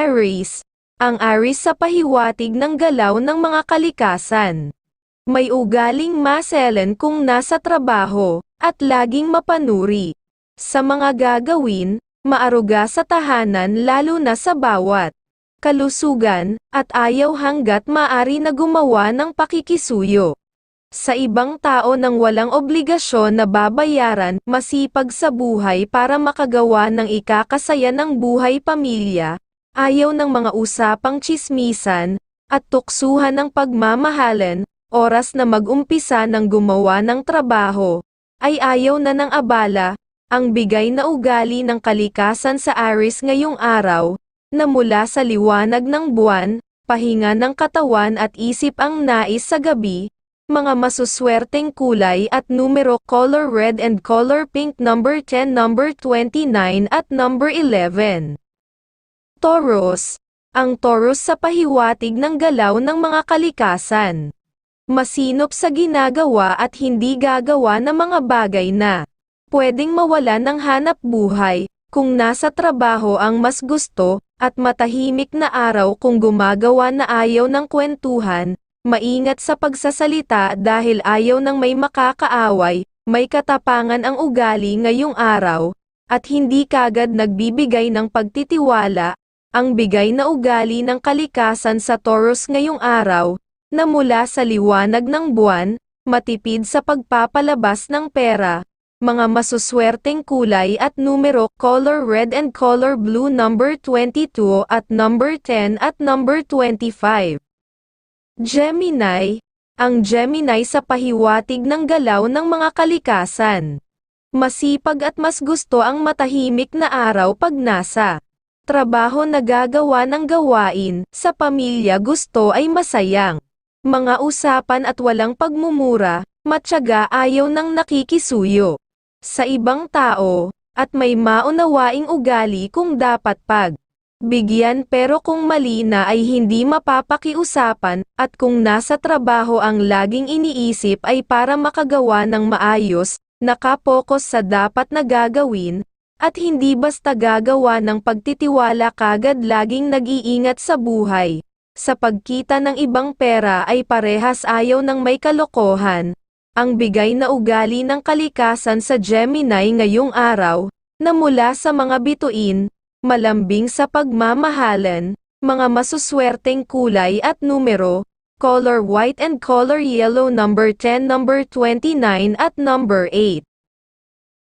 Aries. Ang Aries sa pahiwatig ng galaw ng mga kalikasan. May ugaling maselan kung nasa trabaho, at laging mapanuri. Sa mga gagawin, maaruga sa tahanan lalo na sa bawat kalusugan, at ayaw hanggat maari na gumawa ng pakikisuyo. Sa ibang tao nang walang obligasyon na babayaran, masipag sa buhay para makagawa ng ikakasaya ng buhay pamilya, ayaw ng mga usapang chismisan, at tuksuhan ng pagmamahalan, oras na mag-umpisa ng gumawa ng trabaho, ay ayaw na ng abala, ang bigay na ugali ng kalikasan sa Aris ngayong araw, na mula sa liwanag ng buwan, pahinga ng katawan at isip ang nais sa gabi, mga masuswerteng kulay at numero color red and color pink number 10 number 29 at number 11. Taurus. Ang Taurus sa pahiwatig ng galaw ng mga kalikasan. Masinop sa ginagawa at hindi gagawa ng mga bagay na pwedeng mawala ng hanap buhay, kung nasa trabaho ang mas gusto, at matahimik na araw kung gumagawa na ayaw ng kwentuhan, maingat sa pagsasalita dahil ayaw ng may makakaaway, may katapangan ang ugali ngayong araw, at hindi kagad nagbibigay ng pagtitiwala, ang bigay na ugali ng kalikasan sa Taurus ngayong araw, na mula sa liwanag ng buwan, matipid sa pagpapalabas ng pera, mga masuswerteng kulay at numero color red and color blue number 22 at number 10 at number 25. Gemini, ang Gemini sa pahiwatig ng galaw ng mga kalikasan. Masipag at mas gusto ang matahimik na araw pag nasa trabaho nagagawa ng gawain, sa pamilya gusto ay masayang. Mga usapan at walang pagmumura, matyaga ayaw ng nakikisuyo. Sa ibang tao, at may maunawaing ugali kung dapat pag bigyan pero kung mali na ay hindi mapapakiusapan, at kung nasa trabaho ang laging iniisip ay para makagawa ng maayos, nakapokus sa dapat na gagawin, at hindi basta gagawa ng pagtitiwala kagad laging nag-iingat sa buhay. Sa pagkita ng ibang pera ay parehas ayaw ng may kalokohan. Ang bigay na ugali ng kalikasan sa Gemini ngayong araw, na mula sa mga bituin, malambing sa pagmamahalan, mga masuswerteng kulay at numero, color white and color yellow number 10 number 29 at number 8.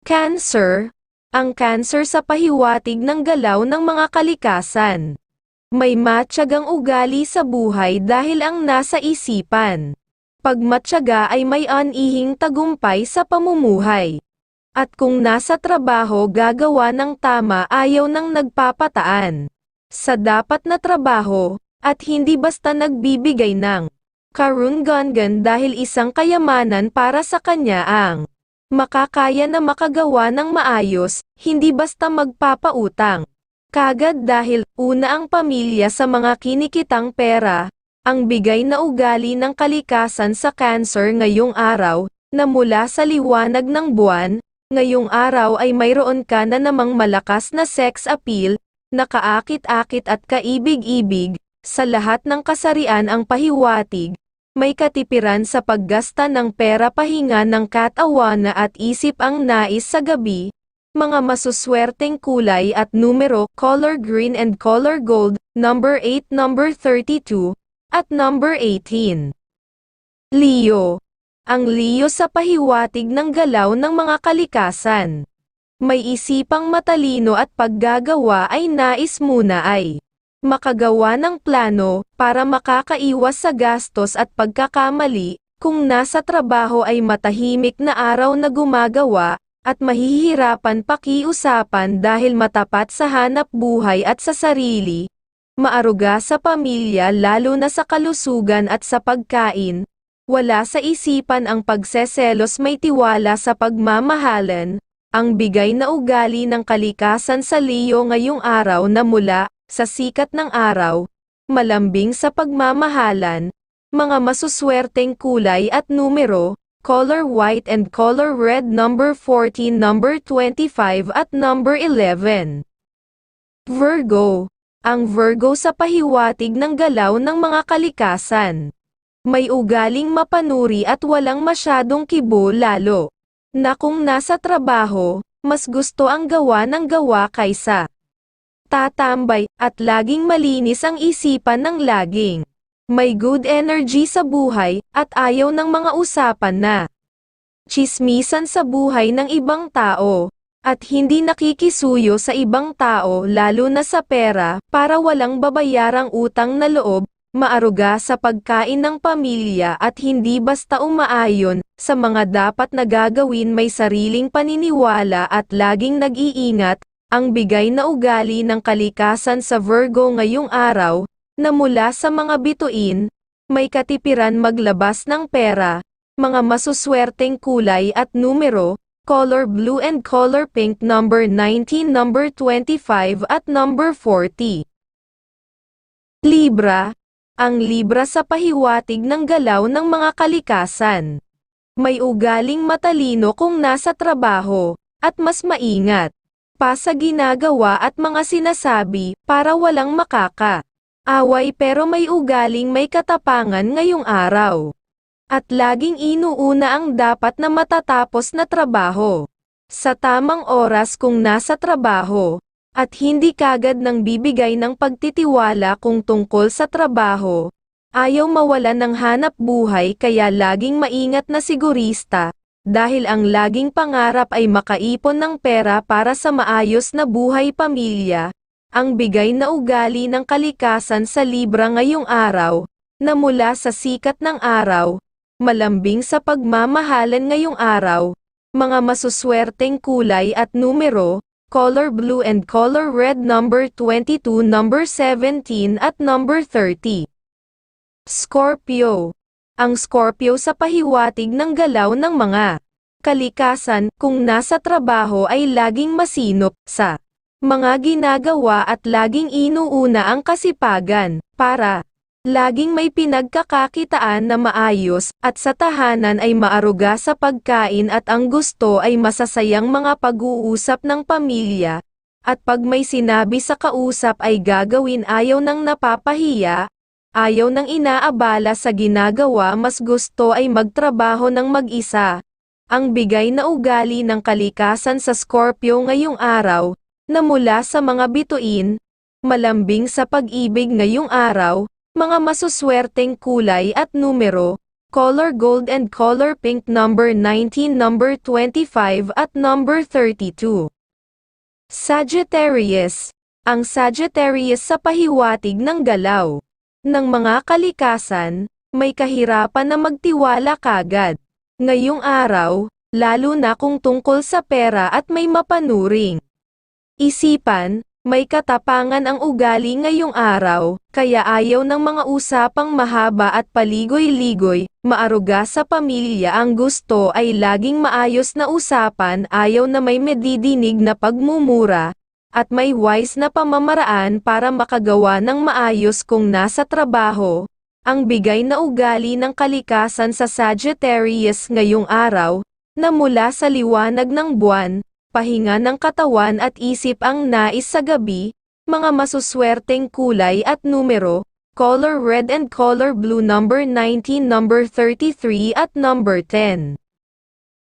Cancer, ang cancer sa pahiwatig ng galaw ng mga kalikasan. May matyagang ugali sa buhay dahil ang nasa isipan. Pag matyaga ay may anihing tagumpay sa pamumuhay. At kung nasa trabaho gagawa ng tama ayaw ng nagpapataan. Sa dapat na trabaho, at hindi basta nagbibigay ng karungangan dahil isang kayamanan para sa kanya ang makakaya na makagawa ng maayos, hindi basta magpapautang. Kagad dahil, una ang pamilya sa mga kinikitang pera, ang bigay na ugali ng kalikasan sa cancer ngayong araw, na mula sa liwanag ng buwan, ngayong araw ay mayroon ka na namang malakas na sex appeal, nakaakit-akit at kaibig-ibig, sa lahat ng kasarian ang pahiwatig, may katipiran sa paggasta ng pera pahinga ng katawana at isip ang nais sa gabi, mga masuswerteng kulay at numero, color green and color gold, number 8, number 32, at number 18. Leo. Ang Leo sa pahiwatig ng galaw ng mga kalikasan. May isipang matalino at paggagawa ay nais muna ay makagawa ng plano, para makakaiwas sa gastos at pagkakamali, kung nasa trabaho ay matahimik na araw na gumagawa, at mahihirapan pakiusapan dahil matapat sa hanap buhay at sa sarili, maaruga sa pamilya lalo na sa kalusugan at sa pagkain, wala sa isipan ang pagseselos may tiwala sa pagmamahalan, ang bigay na ugali ng kalikasan sa Leo ngayong araw na mula sa sikat ng araw, malambing sa pagmamahalan, mga masuswerteng kulay at numero, color white and color red number 14 number 25 at number 11. Virgo, Ang Virgo sa pahiwatig ng galaw ng mga kalikasan. May ugaling mapanuri at walang masyadong kibo lalo. Na kung nasa trabaho, mas gusto ang gawa ng gawa kaysa tatambay, at laging malinis ang isipan ng laging. May good energy sa buhay, at ayaw ng mga usapan na chismisan sa buhay ng ibang tao, at hindi nakikisuyo sa ibang tao lalo na sa pera, para walang babayarang utang na loob, maaruga sa pagkain ng pamilya at hindi basta umaayon, sa mga dapat na gagawin may sariling paniniwala at laging nag-iingat, ang bigay na ugali ng kalikasan sa Virgo ngayong araw, na mula sa mga bituin, may katipiran maglabas ng pera, mga masuswerteng kulay at numero, color blue and color pink number 19 number 25 at number 40. Libra, ang Libra sa pahiwatig ng galaw ng mga kalikasan. May ugaling matalino kung nasa trabaho, at mas maingat pa sa ginagawa at mga sinasabi, para walang makaka. Away pero may ugaling may katapangan ngayong araw. At laging inuuna ang dapat na matatapos na trabaho. Sa tamang oras kung nasa trabaho, at hindi kagad nang bibigay ng pagtitiwala kung tungkol sa trabaho. Ayaw mawalan ng hanap buhay kaya laging maingat na sigurista, dahil ang laging pangarap ay makaipon ng pera para sa maayos na buhay pamilya, ang bigay na ugali ng kalikasan sa Libra ngayong araw, na mula sa sikat ng araw, malambing sa pagmamahalan ngayong araw, mga masuswerteng kulay at numero, color blue and color red number 22 number 17 at number 30. Scorpio ang Scorpio sa pahiwatig ng galaw ng mga kalikasan kung nasa trabaho ay laging masinop sa mga ginagawa at laging inuuna ang kasipagan para laging may pinagkakakitaan na maayos at sa tahanan ay maaruga sa pagkain at ang gusto ay masasayang mga pag-uusap ng pamilya at pag may sinabi sa kausap ay gagawin ayaw ng napapahiya Ayaw ng inaabala sa ginagawa mas gusto ay magtrabaho ng mag-isa. Ang bigay na ugali ng kalikasan sa Scorpio ngayong araw, na mula sa mga bituin, malambing sa pag-ibig ngayong araw, mga masuswerteng kulay at numero, color gold and color pink number 19 number 25 at number 32. Sagittarius, ang Sagittarius sa pahiwatig ng galaw ng mga kalikasan, may kahirapan na magtiwala kagad. Ngayong araw, lalo na kung tungkol sa pera at may mapanuring. Isipan, may katapangan ang ugali ngayong araw, kaya ayaw ng mga usapang mahaba at paligoy-ligoy, maaruga sa pamilya ang gusto ay laging maayos na usapan ayaw na may medidinig na pagmumura, at may wise na pamamaraan para makagawa ng maayos kung nasa trabaho, ang bigay na ugali ng kalikasan sa Sagittarius ngayong araw, na mula sa liwanag ng buwan, pahinga ng katawan at isip ang nais sa gabi, mga masuswerteng kulay at numero, color red and color blue number 19 number 33 at number 10.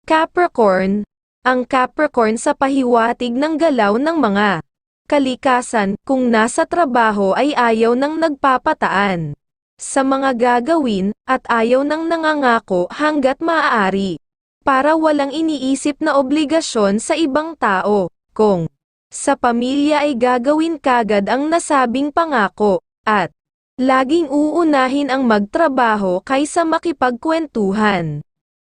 Capricorn, ang Capricorn sa pahiwatig ng galaw ng mga kalikasan kung nasa trabaho ay ayaw ng nagpapataan sa mga gagawin at ayaw ng nangangako hanggat maaari para walang iniisip na obligasyon sa ibang tao kung sa pamilya ay gagawin kagad ang nasabing pangako at laging uunahin ang magtrabaho kaysa makipagkwentuhan.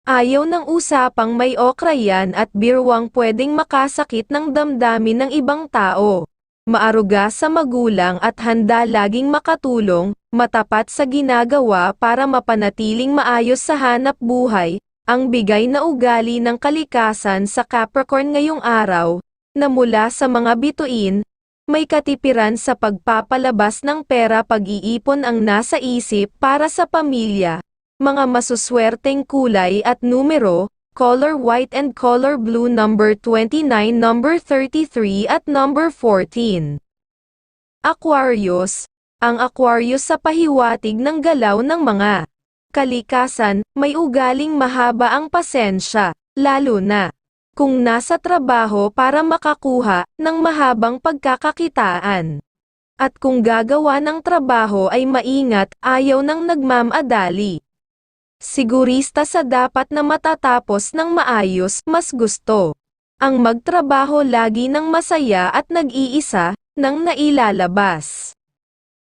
Ayaw ng usapang may okra yan at birwang pwedeng makasakit ng damdamin ng ibang tao. Maaruga sa magulang at handa laging makatulong, matapat sa ginagawa para mapanatiling maayos sa hanap buhay, ang bigay na ugali ng kalikasan sa Capricorn ngayong araw, na mula sa mga bituin, may katipiran sa pagpapalabas ng pera pag-iipon ang nasa isip para sa pamilya, mga masuswerteng kulay at numero, color white and color blue number 29 number 33 at number 14. Aquarius, ang Aquarius sa pahiwatig ng galaw ng mga kalikasan, may ugaling mahaba ang pasensya, lalo na kung nasa trabaho para makakuha ng mahabang pagkakakitaan. At kung gagawa ng trabaho ay maingat, ayaw ng nagmamadali. Sigurista sa dapat na matatapos ng maayos, mas gusto. Ang magtrabaho lagi ng masaya at nag-iisa, nang nailalabas.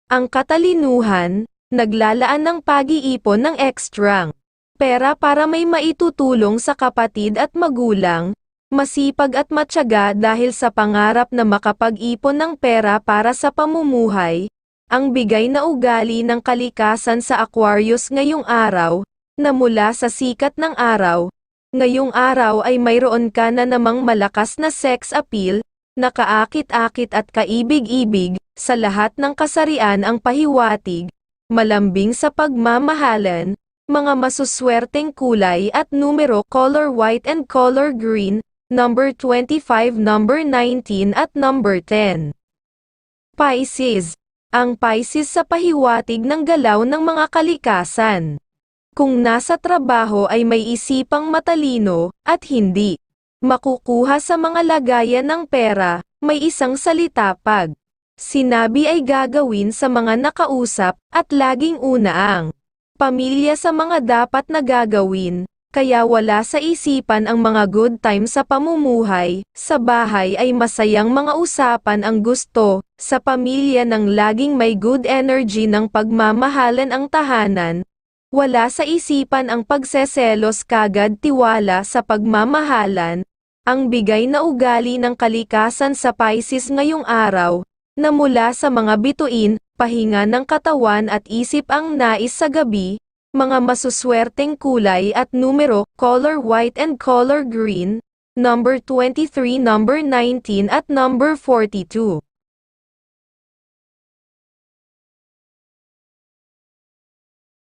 Ang katalinuhan, naglalaan ng pag-iipon ng ekstrang pera para may maitutulong sa kapatid at magulang, masipag at matyaga dahil sa pangarap na makapag-ipon ng pera para sa pamumuhay, ang bigay na ugali ng kalikasan sa Aquarius ngayong araw, na mula sa sikat ng araw, ngayong araw ay mayroon ka na namang malakas na sex appeal, nakaakit-akit at kaibig-ibig, sa lahat ng kasarian ang pahiwatig, malambing sa pagmamahalan, mga masuswerteng kulay at numero color white and color green, number 25, number 19 at number 10. Pisces. Ang Pisces sa pahiwatig ng galaw ng mga kalikasan. Kung nasa trabaho ay may isipang matalino, at hindi makukuha sa mga lagayan ng pera, may isang salita pag sinabi ay gagawin sa mga nakausap, at laging una ang pamilya sa mga dapat na gagawin, kaya wala sa isipan ang mga good time sa pamumuhay, sa bahay ay masayang mga usapan ang gusto, sa pamilya ng laging may good energy ng pagmamahalan ang tahanan, wala sa isipan ang pagseselos kagad tiwala sa pagmamahalan, ang bigay na ugali ng kalikasan sa Pisces ngayong araw, na mula sa mga bituin, pahinga ng katawan at isip ang nais sa gabi, mga masuswerteng kulay at numero, color white and color green, number 23, number 19 at number 42.